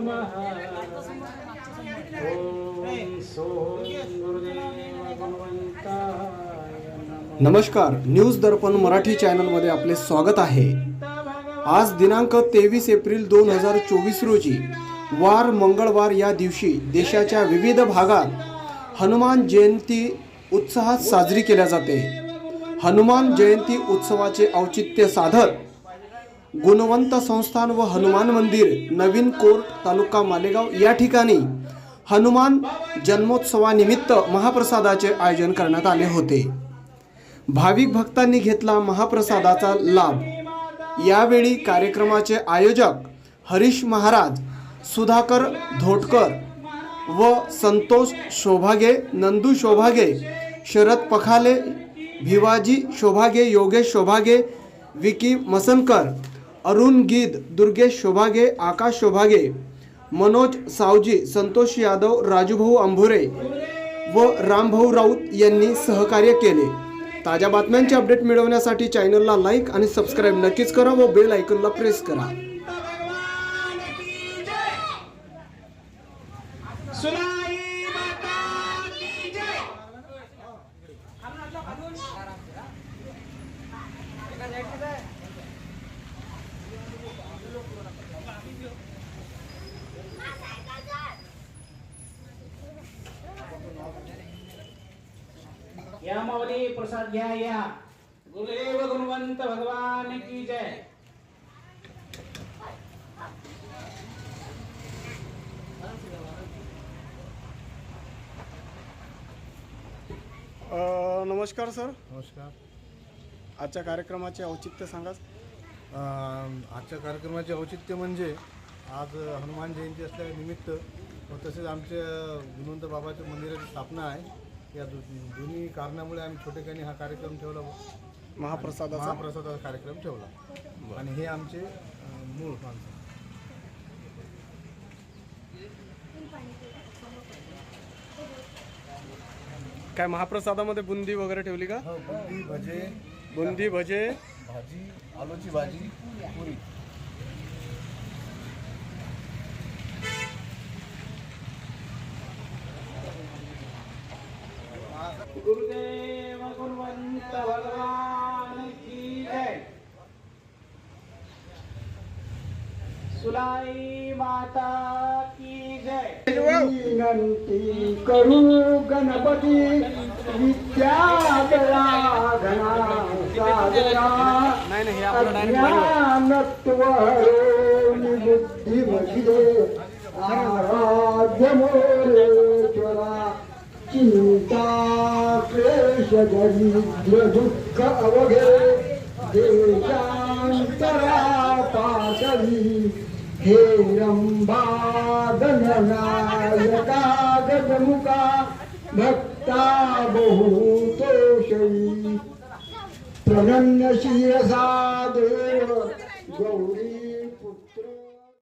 नमः। सोम भगवंताय नमस्कार न्यूज दर्पण मराठी चॅनलमध्ये आपले स्वागत आहे. आज दिनांक तेवीस एप्रिल दोन हजार चोवीस रोजी वार मंगळवार या दिवशी देशाच्या विविध भागात हनुमान जयंती उत्साहात साजरी केल्या जाते. हनुमान जयंती उत्सवाचे औचित्य साधत गुणवंत संस्थान व हनुमान मंदिर नवीन कोर्ट तालुका मालेगाव या ठिकाणी हनुमान जन्मोत्सवानिमित्त महाप्रसादाचे आयोजन करण्यात आले होते. भाविक भक्तांनी घेतला महाप्रसादाचा लाभ. यावेळी कार्यक्रमाचे आयोजक हरीश महाराज सुधाकर धोटकर व संतोष शोभागे नंदू शोभागे शरद पखाले भिवाजी शोभागे योगेश शोभागे विकी मसनकर अरुण गीद दुर्गेश शोभागे आकाश शोभागे मनोज सावजी संतोष यादव राजूभाऊ अंभुरे व रामभाऊ राऊत यांनी सहकार्य केले. ताज्या बातम्यांचे अपडेट मिळवण्यासाठी चॅनलला लाईक आणि सबस्क्राईब नक्कीच करा व बेल आयकॉनला प्रेस करा सुनाई माता की जय या माऊली प्रसाद घ्या या. गुरुदेव गुणवंत भगवान की जय. नमस्कार सर. नमस्कार. आजच्या कार्यक्रमाचे औचित्य सांगा अं, आजच्या कार्यक्रमाचे औचित्य म्हणजे आज हनुमान जयंती असल्या निमित्त व तसेच आमच्या गुणवंत बाबाच्या मंदिराची स्थापना आहे. या दो दोन्ही कारणामुळे आम्ही छोटेखानी हा कार्यक्रम ठेवला. महाप्रसादाचा? महाप्रसादाचा कार्यक्रम ठेवला. आणि हे आमचे अं, मूळ माणसं. काय महाप्रसादामध्ये बुंदी वगैरे ठेवली का? हो बुंदी भजे. बुंदी भजे. भाजी आलूची भाजी पुरी गुरुदेव गुणवंत भगवान की जय सुलाई माता की जय। विनंती करू गणपती विद्यादया घना आराध्य मोरेश्वरा चिंता क्लेश दरिद्र दुःख अवघे। हे रंभा गणनायका गजमुखा भक्ता बहुतोषयी प्रणन्य शिरसा देव गौरी।